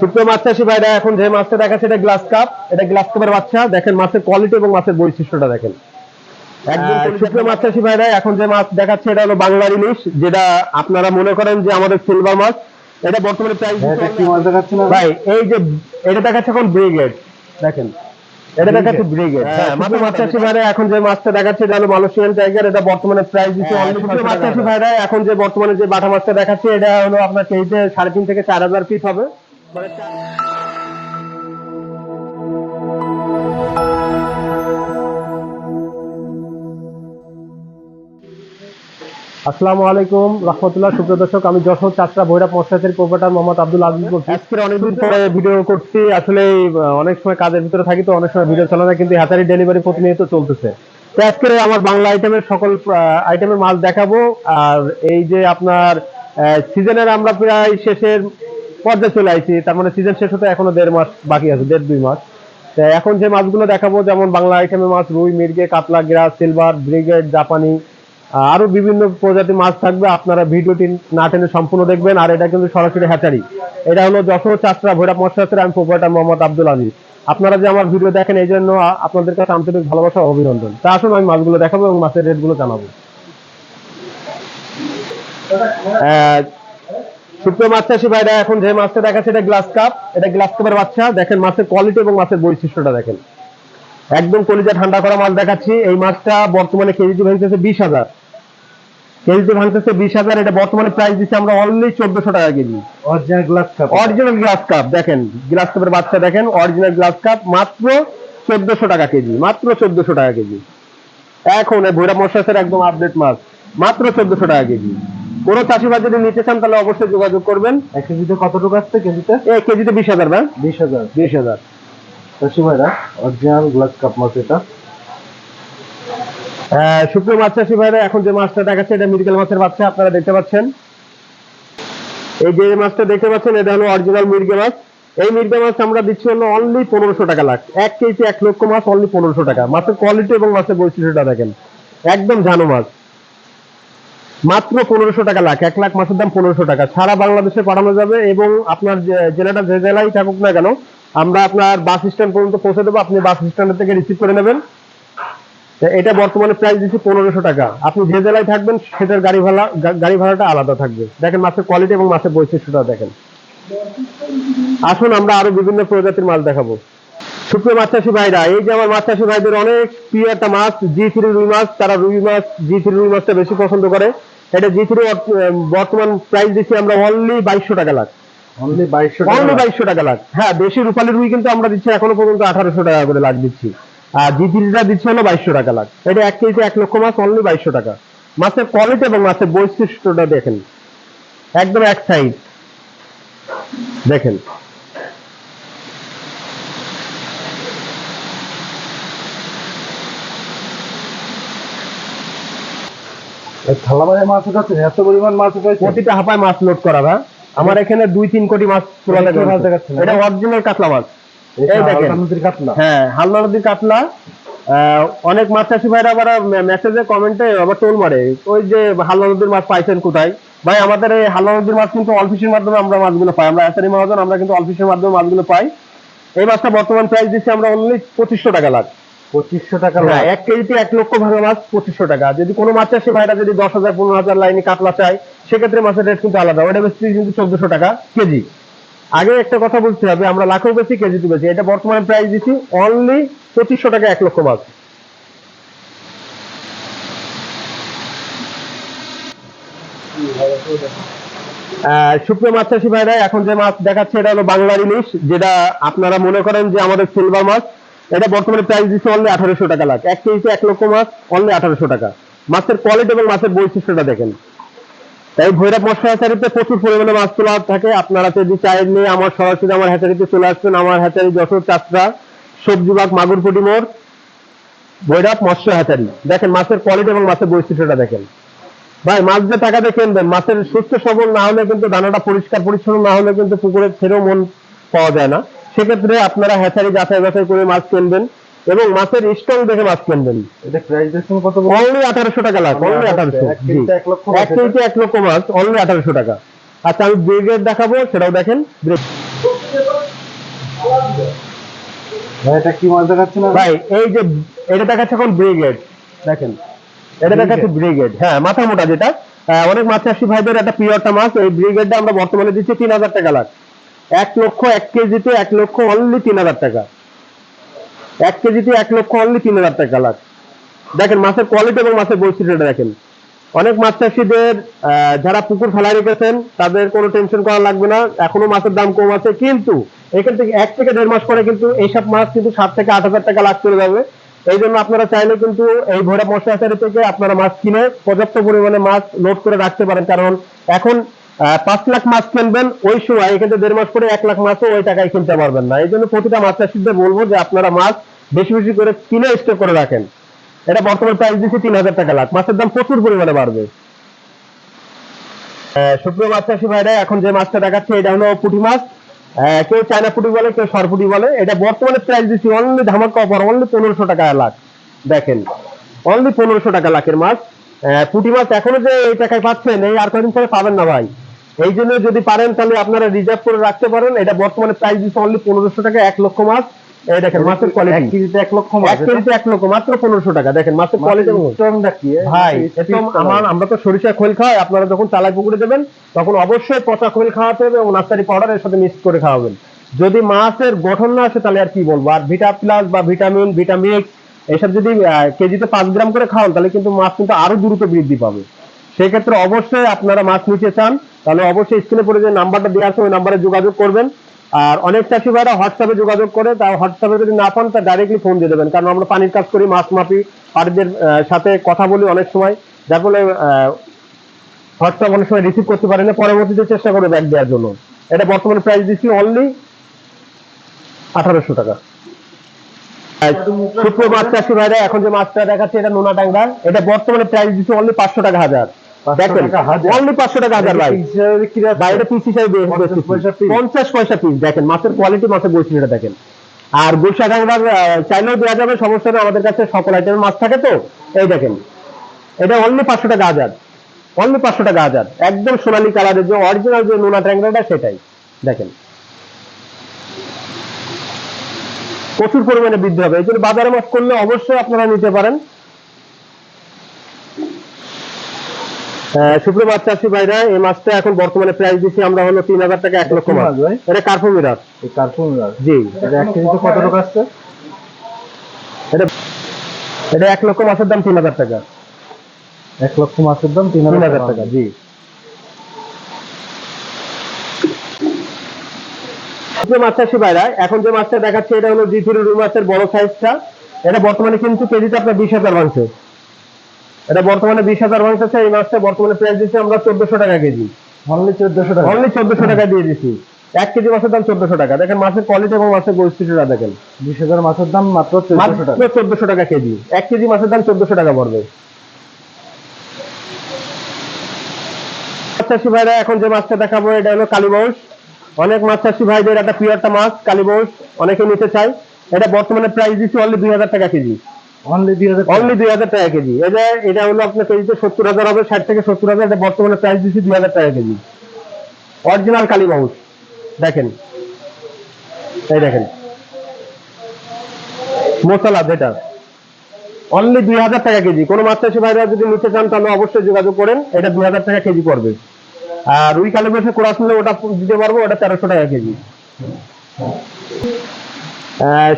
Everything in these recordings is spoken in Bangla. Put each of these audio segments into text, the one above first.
সুপ্রিয় মাছ চাষি ভাইরা এখন যে মাছটা দেখাচ্ছে এটা গ্লাস কাপ এটা গ্লাস কাপের বাচ্চা। দেখেন মাছের কোয়ালিটি এবং মাছের বৈশিষ্ট্যটা দেখেন। একদম সুপ্রিয় মাছ চাষি ভাইরা এখন যে মাছ দেখাচ্ছে এটা হলো বাংলার ইলিশ যেটা আপনারা মনে করেন যে আমাদের সিলভার মাছ। এটা বর্তমানে প্রাইস না? ভাই এই যে এটা দেখাচ্ছে এখন ব্রিগেড দেখেন এটা দেখাচ্ছে ব্রিগেড হ্যাঁ মাছ চাষি ভাইরা এখন যে মাছটা দেখাচ্ছে এটা হলো মালয়েশিয়ান টাইগার এটা বর্তমানে প্রাইস দিচ্ছে হ্যাঁ, মাছ চাষি ভাইরা এখন যে বর্তমানে যে বাটা মাছটা দেখাচ্ছে এটা হলো আপনার কেজিতে সাড়ে তিন থেকে চার হাজার পিস হবে। মানে চার- আসসালামু আলাইকুম রহমতুল্লাহ সুপ্রিয় দর্শক আমি যশোর চাষরা ভৈরব মশাতের প্রোপারেটর মোহাম্মদ আব্দুল আজিজ বলছি। আজকে অনেকদিন পরে ভিডিও করছি আসলে অনেক সময় কাজের ভিতরে থাকি তো অনেক সময় ভিডিও চলে না কিন্তু হ্যাচারি ডেলিভারি প্রতিনিয়ত চলতেছে। তো আজকে আমার বাংলা আইটেমের সকল আইটেমের মাল দেখাবো আর এই যে আপনার সিজনের আমরা প্রায় শেষের পর্যায়ে চলে আইছি তার মানে সিজন শেষ হতে এখনও দেড় মাস বাকি আছে দেড় দুই মাস। এখন যে মাছগুলো দেখাবো যেমন বাংলা আইটেমের মাছ রুই মির্গে কাতলা গ্রাস সিলভার ব্রিগেড জাপানি আহ, আরও বিভিন্ন প্রজাতির মাছ থাকবে আপনারা ভিডিওটি না টেনে সম্পূর্ণ দেখবেন আর এটা কিন্তু সরাসরি হ্যাচারি এটা হলো যশোর চাষরা ভৈরব মশাতের আমি প্রোপারেটর মোহাম্মদ আব্দুল আজিজ। আপনারা যে আমার ভিডিও দেখেন এই জন্য আপনাদের কাছে আন্তরিক ভালোবাসা ও অভিনন্দন। তা আসুন আমি মাছগুলো দেখাবো এবং মাছের রেটগুলো জানাব। সুপ্রিয় মাছ চাষি ভাইরা এখন যে মাছটা দেখাচ্ছে এটা গ্লাস কাপ এটা গ্লাস কাপের বাচ্চা। দেখেন মাছের কোয়ালিটি এবং মাছের বৈশিষ্ট্যটা দেখেন। একদম কলিজা ঠান্ডা করা মাছ দেখাচ্ছি। এই মাছটা বর্তমানে কেজিতে ভাঙতেছে বিশ হাজার। কেজিতে ভাঙতেছে বিশ হাজার। এটা বর্তমানে প্রাইস দিচ্ছে আমরা অনলি চোদ্দশো টাকা KG. Original glass cup original glass cup দেখেন। গ্লাস কাপের বাচ্চা দেখেন। অরিজিনাল গ্লাস কাপ মাত্র চোদ্দশো টাকা কেজি। মাত্র চোদ্দশো টাকা কেজি। এখন এই ভৈরব মশাসের একদম আপডেট মাছ। মাত্র চোদ্দশো টাকা কেজি। কোনো চাষিবাদ যদি নিতে চান তাহলে অবশ্যই যোগাযোগ করবেন। এক কেজিতে কতটুকু আসছে কেজিতে? এ কেজিতে বিশ হাজার ভাই। বিশ হাজার। বিশ হাজার। চাষি ভাইরা অরিজিনাল গ্লাস কাপ মাছ এটা। আহ, সুপ্রিয় মাছ চাষি ভাইরা এখন যে মাছটা দেখাচ্ছে এটা মিরগেল মাছের বাচ্চা আপনারা দেখতে পাচ্ছেন। এই যে মাছটা দেখতে পাচ্ছেন এটা হলো অরিজিনাল মির্গে মাছ। এই মির্গে মাছ আমরা দিচ্ছি হলো অনলি পনেরোশো টাকা লাখ। এক কেজি এক লক্ষ মাছ অনলি পনেরোশো টাকা। মাছের কোয়ালিটি এবং মাছের বৈশিষ্ট্যটা দেখেন। একদম জানো মাছ। মাত্র পনেরোশো টাকা লাখ, এক লাখ মাছের দাম পনেরোশো টাকা। সারা বাংলাদেশে পাঠানো যাবে এবং আপনার জেলাটা যে জেলায় থাকুক না কেন, আমরা আপনার বাস স্ট্যান্ড পর্যন্ত পৌঁছে দেবো। আপনি বাস স্ট্যান্ড থেকে রিসিভ করে নেবেন। এটা বর্তমানে প্রাইস দিচ্ছি পনেরোশো টাকা। আপনি যে জেলায় থাকবেন, সেটার গাড়ি ভাড়া গাড়ি ভাড়াটা আলাদা থাকবে। দেখেন মাছের কোয়ালিটি এবং মাছের বৈশিষ্ট্যটা দেখেন। আসুন, আমরা আরও বিভিন্ন প্রজাতির মাছ দেখাবো। সুপ্রিয় মাছ ভাইরা এই যে আমার মাছ চাষি ভাইদের অনেক প্রিয় একটা মাছ জি থ্রি রুই মাছ তারা রুই মাছ জি থ্রি রুই মাছটা বেশি পছন্দ করে। এটা জি থ্রি বর্তমান প্রাইস দিচ্ছি আমরা অনলি বাইশশো টাকা লাখ। অনলি বাইশশো অনলি টাকা বাইশশো টাকা লাখ। হ্যাঁ দেশি রূপালী রুই কিন্তু আমরা দিচ্ছি এখনও পর্যন্ত আঠারোশো টাকা করে লাখ দিচ্ছি। আর জি থ্রিটা দিচ্ছি হলো বাইশশো টাকা লাখ। এটা এক কেজিতে এক লক্ষ মাছ অনলি বাইশশো টাকা। মাছের কোয়ালিটি এবং মাছের বৈশিষ্ট্যটা দেখেন। একদম এক সাইড দেখেন। এই মাছ উঠাচ্ছে এত পরিমাণ মাছ উঠাইছে প্রতিটা হাপায় মাছ লোড করা ভাই। আমার এখানে দুই তিন কোটি মাছ তোলা এটা কি লাগে মাছ দেখাচ্ছে না? এটা অরিজিনাল কাতলা মাছ। এই দেখেন। কাতলা। হ্যাঁ হালদা নদীর কাতলা। অনেক মাছ চাষি ভাইরা আবার মেসেজে কমেন্টে আবার টোল মারে। ওই যে হালদা নদীর মাছ পাইছেন কোথায়? ভাই আমাদের এই হালদা নদীর মাছ কিন্তু অলফিসের মাধ্যমে আমরা মাছগুলো পাই। আমরা এসারি মহাজন আমরা কিন্তু অলফিসের মাধ্যমে মাছগুলো পাই। এই মাছটা বর্তমান প্রাইস দিচ্ছি আমরা অনলি পঁচিশশো টাকা লাখ। পঁচিশশো টাকা হ্যাঁ এক কেজিতে এক লক্ষ ভাঙা মাছ পঁচিশশো টাকা। যদি কোনো মাছ চাষি ভাইরা যদি দশ হাজার পনেরো হাজার লাইনে কাতলা চায় সেক্ষেত্রে মাছের রেট কিন্তু আলাদা। ওটা বেশি কিন্তু চোদ্দশো টাকা কেজি। আগে একটা কথা বলতে হবে আমরা লাখও বেশি কেজিতে বেশি এটা বর্তমানে প্রাইস দিচ্ছি অনলি পঁচিশশো টাকা এক লক্ষ মাছ। সুপ্রিয় মাছ চাষি ভাইরা এখন যে মাছ দেখাচ্ছে এটা হলো বাংলার ইলিশ যেটা আপনারা মনে করেন যে আমাদের সিলভার মাছ। এটা বর্তমানে প্রাইস দিচ্ছে অনলি আঠারোশো টাকা লাখ। এক কেজিতে এক লক্ষ মাছ অনলি আঠারোশো টাকা। মাছের কোয়ালিটি এবং মাছের বৈশিষ্ট্যটা দেখেন। তাই ভৈরব মশলা হ্যাচারিতে প্রচুর পরিমাণে মাছ তোলা থাকে। আপনারা যদি চাইলে নিয়ে আমার সরাসরি আমার হ্যাচারিতে চলে আসবেন। আমার হ্যাচারি যশোর চাষরা, সবজি বাগ, মাগুরপুটি মোড়, ভৈরব মৎস্য হ্যাচারি দেখেন মাছের কোয়ালিটি এবং মাছের বৈশিষ্ট্যটা দেখেন। ভাই, মাছ যে টাকা দিয়ে কিনবেন, মাছের সুস্থ সবল না হলে কিন্তু দানাটা পরিষ্কার, পরিচ্ছন্ন না হলে কিন্তু পুকুরে ছেড়েও মন পাওয়া যায় না। সেক্ষেত্রে আপনারা হ্যাচারি যাচাই বাছাই করে মাছ কিনবেন এবং মাছের স্ট্রং দেখে মাছ কিনবেন। এটা প্রাইস দেখছেন কত অনলি আঠারোশো টাকা লাখ অনলি এক লক্ষ মাছ লক্ষ অনলি আঠারোশো টাকা। আচ্ছা আমি দেখাবো সেটাও দেখেন। এটা কি মাছ ভাই এই যে এটা দেখাচ্ছে এখন ব্রিগেড দেখেন। এটা দেখাচ্ছে ব্রিগেড হ্যাঁ মাথা মোটা যেটা। অনেক মাছ চাষি ভাইদের একটা প্রিয়টা মাছ। এই ব্রিগেডটা আমরা বর্তমানে দিচ্ছি তিন হাজার টাকা লাখ। এক লক্ষ এক কেজিতে এক লক্ষ অনলি তিন হাজার টাকা। এক কেজিতে এক লক্ষ অনলি তিন হাজার টাকা লাখ। দেখেন মাছের কোয়ালিটি এবং মাছের বৈশিষ্ট্যটা দেখেন। অনেক মাছ চাষিদের যারা পুকুর ফেলাই রেখেছেন, তাদের কোনো টেনশন করা লাগবে না। এখনও মাছের দাম কম আছে, কিন্তু এখান থেকে এক থেকে দেড় মাস পরে কিন্তু এইসব মাছ কিন্তু সাত থেকে আট হাজার টাকা লাখ চলে যাবে। এই জন্য আপনারা চাইলে কিন্তু এই ভৈরা মশলা থেকে আপনারা মাছ কিনে পর্যাপ্ত পরিমাণে মাছ লোড করে রাখতে পারেন। কারণ এখন পাঁচ লাখ মাছ কিনবেন, ওই সময় এখান দেড় মাস পরে এক লাখ মাছও ওই টাকায় কিনতে পারবেন না। এই জন্য প্রতিটা মাছ চাষিদের বলব যে আপনারা মাছ বেশি বেশি করে কিনে স্টোর করে রাখেন। এটা বর্তমান প্রাইস দিচ্ছি তিন হাজার টাকা লাখ। মাছের দাম প্রচুর পরিমাণে বাড়বে। সুপ্রিয় মাছ চাষি ভাইরা, এখন যে মাছটা দেখাচ্ছে, এটা হলো পুঁটি মাছ। কেউ চায়না পুঁটি বলে, কেউ সরপুটি বলে। এটা বর্তমানে প্রাইস দিচ্ছি অনলি ধামাকা অফার অনলি পনেরোশো টাকা লাখ। দেখেন অনলি পনেরোশো টাকা লাখের মাছ। পুঁটি মাছ এখনও যে এই টাকায় পাচ্ছেন, এই আর কদিন পরে পাবেন না ভাই। এই জন্য যদি পারেন তাহলে আপনারা রিজার্ভ করে রাখতে পারেন। এটা বর্তমানে প্রাইস দিচ্ছে অনলি পনেরোশো টাকা এক লক্ষ মাছ এই দেখেন মাছের এক কেজিতে এক লক্ষ মাছ এক কেজিতে এক লক্ষ মাত্র পনেরোশো টাকা। দেখেন মাছের কোয়ালিটি স্ট্রংটা কি ভাই একদম আমার আমরা তো সরিষা খোল খাই আপনারা যখন চালাই পুকুরে দেবেন তখন অবশ্যই পচা খোল খাওয়াতে হবে এবং নার্সারি পাউডারের সাথে মিক্স করে খাওয়াবেন। যদি মাছের গঠন না আসে তাহলে আর কি বলব? আর ভিটা প্লাস বা ভিটামিন ভিটামিক্স এসব যদি কেজিতে পাঁচ গ্রাম করে খাওয়ান তাহলে কিন্তু মাছ কিন্তু আরও দ্রুত বৃদ্ধি পাবে। সেক্ষেত্রে অবশ্যই আপনারা মাছ নিতে চান। তাহলে অবশ্যই স্ক্রিনে পরে যে নাম্বারটা দেওয়া ওই নাম্বারে যোগাযোগ করবেন। আর অনেক চাষি ভাইরা হোয়াটসঅ্যাপে যোগাযোগ করে, তা হোয়াটসঅ্যাপে যদি না পান, তা ডাইরেক্টলি ফোন দিয়ে দেবেন। কারণ আমরা পানির কাজ করি, মাছ মাপি পাড়িদের সাথে কথা বলি অনেক সময়। যার ফলে হোয়াটসঅ্যাপ অনেক সময় রিসিভ করতে পারে না, পরবর্তীতে চেষ্টা করে ব্যাগ দেওয়ার জন্য। এটা বর্তমানে প্রাইস দিচ্ছি অনলি আঠারোশো টাকা। শুক্র মাছ চাষি ভাইরা, এখন যে মাছটা দেখাচ্ছে, এটা নোনা টাঙ্গা এটা বর্তমানে প্রাইস দিচ্ছে অনলি পাঁচশো টাকা হাজার। 500 দেখেন। অনলি পাঁচশো টাকা হাজার ভাই। বাইরে পিস হিসাবে বেশ- 50 বেচতেছি। পয়সা piece? পঞ্চাশ পয়সা পিস দেখেন মাছের কোয়ালিটি মাছের বৈশিষ্ট্যটা দেখেন। আর গুলশা কাঁকড়ার চাইলেও দেওয়া যাবে সমস্যা নেই আমাদের কাছে সকল আইটেমের মাছ থাকে তো। এই দেখেন এটা অনলি পাঁচশো টাকা হাজার। অনলি পাঁচশো টাকা হাজার। একদম সোনালী কালারের যে অরিজিনাল যে নোনা ট্যাংরাটা সেটাই। দেখেন। প্রচুর পরিমাণে বৃদ্ধি হবে। এই জন্য বাজারে মাছ করলে অবশ্যই আপনারা নিতে পারেন। সুপ্রিয় মাছ চাষি ভাইরা এই মাছটা এখন বর্তমানে প্রাইস দিচ্ছি আমরা হলো তিন হাজার টাকা এক লক্ষ মাছ মাছ এটা কার্পো মিরাজ কার্টুন জি। এটা এক কেজিতে কত টাকা আসছে? এটা এটা এক লক্ষ মাছের দাম তিন হাজার টাকা। এক লক্ষ মাছের দাম তিন হাজার টাকা। জি। সুপ্রিয় মাছ চাষি ভাইরা এখন যে মাছটা দেখাচ্ছে এটা হলো জি থ্রি রুই মাছের বড় সাইজটা এটা বর্তমানে কিন্তু কেজিতে আপনার বিশ হাজার মাংস এটা বর্তমানে বিশ হাজার মাংস আছে এই মাছটা বর্তমানে প্রাইস দিচ্ছে আমরা চোদ্দশো টাকা কেজি। অনলি চোদ্দশো টাকা। অনলি চোদ্দশো টাকা দিয়ে দিচ্ছি এক কেজি মাছের দাম চোদ্দশো টাকা। দেখেন মাছের কোয়ালিটি এবং মাছের বৈশিষ্ট্যটা দেখেন। বিশ হাজার মাছের দাম মাত্র চোদ্দশো টাকা। চোদ্দশো টাকা কেজি। এক কেজি মাছের দাম চোদ্দশো টাকা পড়বে। চাষি ভাইরা এখন যে মাছটা দেখাবো এটা হলো কালীবংশ অনেক মাছ চাষি ভাইদের একটা প্রিয় একটা মাছ কালীবংশ অনেকে নিতে চায়। এটা বর্তমানে প্রাইস দিচ্ছি অনলি দুই হাজার টাকা কেজি। অনলি দুই হাজার অনলি দুই হাজার টাকা কেজি। এটা এটা হলো আপনার সত্তর হাজার হবে, ষাট থেকে সত্তর হাজার, এটা বর্তমানে দুই হাজার টাকা কেজি। অরিজিনাল দেখেন। দেখেন। অনলি হাজার টাকা কেজি। কোনো ভাইরা যদি নিতে চান, তাহলে অবশ্যই যোগাযোগ করেন। এটা দুই হাজার টাকা কেজি পড়বে। আর রুই কালো বসে কোরাস নিলে ওটা দিতে পারব, ওটা তেরোশো টাকা কেজি।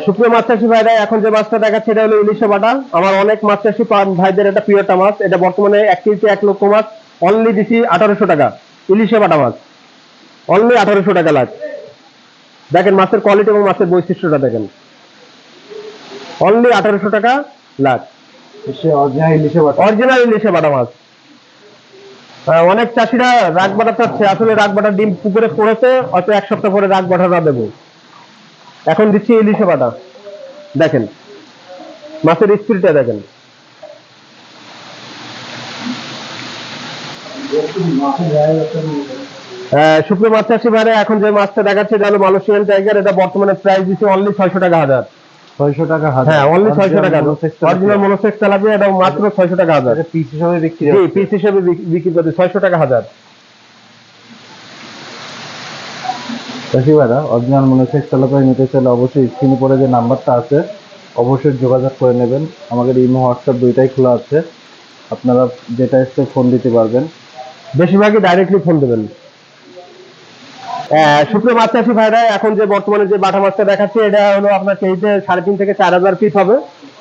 সুপ্রিয় মাছ চাষি ভাইরা এখন যে মাছটা দেখাচ্ছে এটা হলো ইলিশে বাটা আমার অনেক মাছ চাষি ভাইদের এটা প্রিয়টা মাছ। এটা বর্তমানে এক কেজিতে এক লক্ষ মাছ। অনলি দিচ্ছি আঠারোশো টাকা। ইলিশে বাটা মাছ। অনলি আঠারোশো টাকা লাখ। দেখেন মাছের কোয়ালিটি এবং মাছের বৈশিষ্ট্যটা দেখেন। অনলি আঠারোশো টাকা সে অরিজিনাল ইলিশে বাটা। বাটা মাছ। অনেক চাষিরা রাগ বাটা চাচ্ছে। আসলে রাগ বাটার ডিম পুকুরে পড়েছে হয়তো এক সপ্তাহ পরে রাগ বাটাটা দেবো। এখন দিচ্ছি ইলিশে বাটা। দেখেন মাছের স্পিডটা দেখেন। আহ, শুকনো মাছ চাষি ভাইরা এখন যে মাছটা দেখাচ্ছে এটা হলো মালয়েশিয়ান টাইগার এটা বর্তমানে প্রাইস দিচ্ছে অনলি ছয়শো টাকা হাজার। ছয়শো টাকা হাজার। হ্যাঁ অনলি ছয়শো টাকা অরিজিনাল মনোসেক্স তেলাপিয়া। এটা মাত্র ছয়শো টাকা হাজার। পিস হিসাবে বিক্রি। পিস হিসেবে বিক্রি করতে ছয়শো টাকা হাজার। চাষি ভাইরা অরিজিনাল মনোসেক্স তেলাপিয়া নিতে চাইলে অবশ্যই স্ক্রিনে পরে যে নাম্বারটা আছে অবশ্যই যোগাযোগ করে নেবেন। আমাদের ইমো হোয়াটসঅ্যাপ দুইটাই খোলা আছে। আপনারা যেটা এসে ফোন দিতে পারবেন। বেশিরভাগই ডাইরেক্টলি ফোন দেবেন। শুকনো মাছ চাষি ভাইরা এখন যে বর্তমানে যে বাটা মাছটা দেখাচ্ছে এটা হলো আপনার কেজিতে সাড়ে তিন থেকে চার হাজার পিস হবে।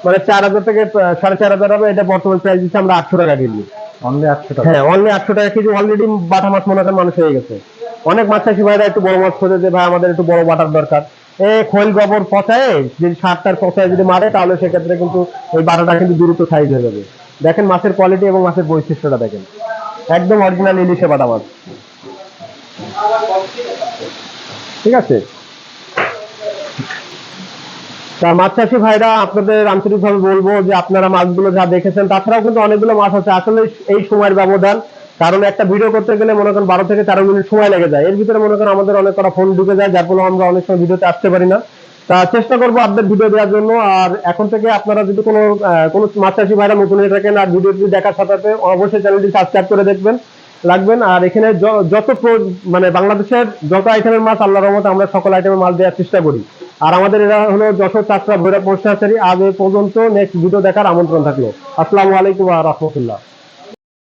মানে চার হাজার থেকে সাড়ে চার হাজার হবে এটা বর্তমান প্রাইস দিচ্ছে আমরা আটশো টাকা কেজি। অনলি আটশো টাকা। হ্যাঁ অনলি আটশো টাকা কেজি অলরেডি বাটা মাছ মনে করেন মানুষ হয়ে গেছে। অনেক মাছ চাষি ভাইরা একটু বড় মাছ খোঁজে যে ভাই আমাদের একটু বড় বাটার দরকার। এ খৈল গোবর পচায়, যদি সারটার পচায় যদি মারে, তাহলে সেক্ষেত্রে কিন্তু ওই বাটাটা কিন্তু দ্রুত সাইজ হয়ে যাবে। দেখেন মাছের কোয়ালিটি এবং মাছের বৈশিষ্ট্যটা দেখেন। একদম অরিজিনাল ইলিশে বাটা মাছ। ঠিক আছে? তা মাছ চাষি ভাইরা, আপনাদের আন্তরিকভাবে বলব যে আপনারা মাছগুলো যা দেখেছেন, তাছাড়াও কিন্তু অনেকগুলো মাছ আছে। আসলে এই সময়ের ব্যবধান কারণ একটা ভিডিও করতে গেলে মনে করেন বারো থেকে তেরো মিনিট সময় লেগে যায়। এর ভিতরে মনে করেন আমাদের অনেক কটা ফোন ঢুকে যায়, যার ফলে আমরা অনেক সময় ভিডিওতে আসতে পারি না। তা চেষ্টা করব আপডেট ভিডিও দেওয়ার জন্য। আর এখন থেকে আপনারা যদি কোনো কোনো চাষি ভাইরা নতুন হয়ে থাকেন আর ভিডিওটি দেখার সাথে অবশ্যই চ্যানেলটি সাবস্ক্রাইব করে দেখবেন, লাগবেন। আর এখানে যত মানে বাংলাদেশের যত আইটেমের মাছ আল্লাহ রহমতে আমরা সকল আইটেমের মাল দেওয়ার চেষ্টা করি। আর আমাদের এরা হলো যশোর চাষরা ভৈরব পোস্টাচারি আজ পর্যন্ত নেক্সট ভিডিও দেখার আমন্ত্রণ থাকল। আসসালামু আলাইকুম ওয়া রাহমাতুল্লাহ।